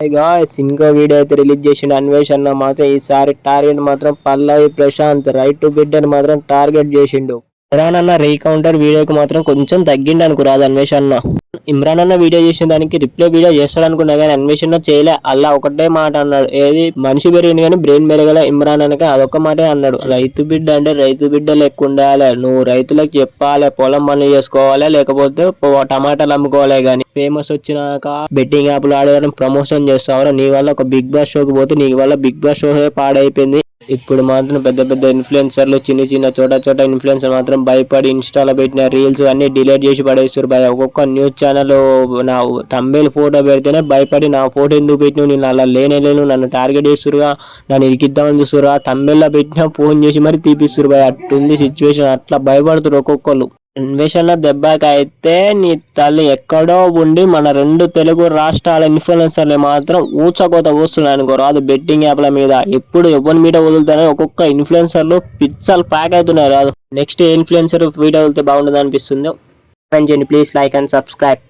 Guys ఇంకో video అయితే release చేసిండు అన్వేషణ మాత్రం ఈసారి టార్గెట్ మాత్రం పల్లవి ప్రశాంత్ రైట్ టు బిడ్డని మాత్రం టార్గెట్ చేసిండు. ఇరాన్ అన్న రీకౌంటర్ వీడియోకి మాత్రం కొంచెం తగ్గిండు అనుకురాదు అన్వేషణ ఇమ్రాన్ అన్న వీడియో చేసిన దానికి రిప్లై వీడియో చేస్తాడు అనుకున్నా కానీ అన్వేషణ చేయలే. అలా ఒకటే మాట అన్నాడు. ఏది? మనిషి పెరిగింది కానీ బ్రెయిన్ పెరగల ఇమ్రాన్ అనక అదొక మాటే అన్నాడు. రైతు బిడ్డ అంటే రైతు బిడ్డ లెక్క ఉండాలి. నువ్వు రైతులకు చెప్పాలి. పొలం పనులు చేసుకోవాలి. లేకపోతే టమాటాలు అమ్ముకోవాలి కానీ. ఫేమస్ వచ్చినాక బెట్టింగ్ యాప్లు ఆడడం ప్రమోషన్ చేస్తావు నీ వల్ల ఒక బిగ్ బాస్ షోకి పోతే నీ వల్ల బిగ్ బాస్ షో పాడైపోయింది. ఇప్పుడు మాత్రం పెద్ద పెద్ద ఇన్ఫ్లుయెన్సర్లు చిన్న చిన్న చోట చోట ఇన్ఫ్లుయెన్సర్ మాత్రం భయపడి ఇన్స్టాలో పెట్టిన రీల్స్ అన్ని డిలీట్ చేసి పడేస్తారు భయ ఒక్కొక్క న్యూస్ ఛానల్ నా తమ్మేలు ఫోటో పెడితేనే భయపడి నా ఫోటో ఎందుకు పెట్టినావు? నేను అలా లేనే లేను. నన్ను టార్గెట్ చేస్తురుగా నన్ను ఇరికిద్దామని చూస్తురుగా తమ్మేళ్ళ పెట్టినా ఫోన్ చేసి మరి తీపిస్తురు భయ అట్టుంది సిచ్యువేషన్ అట్లా భయపడుతురు ఒక్కొక్కరు అన్వేషణ దెబ్బకి అయితే నీ తల్లి ఎక్కడో ఉండి మన రెండు తెలుగు రాష్ట్రాల ఇన్ఫ్లుయెన్సర్లు మాత్రం ఊచకోత ఊస్తున్నాయి రాదు బెట్టింగ్ యాప్ల మీద. ఎప్పుడు ఎవరి మీద వదులుతారో ఒక్కొక్క ఇన్ఫ్లుయెన్సర్లు పిచ్చలు ప్యాక్ అవుతున్నాయి రాదు. నెక్స్ట్ ఇన్ఫ్లుయెన్సర్ వీడియో వదిలితే బాగుంటుంది అనిపిస్తుంది. చేయండి. Please like and subscribe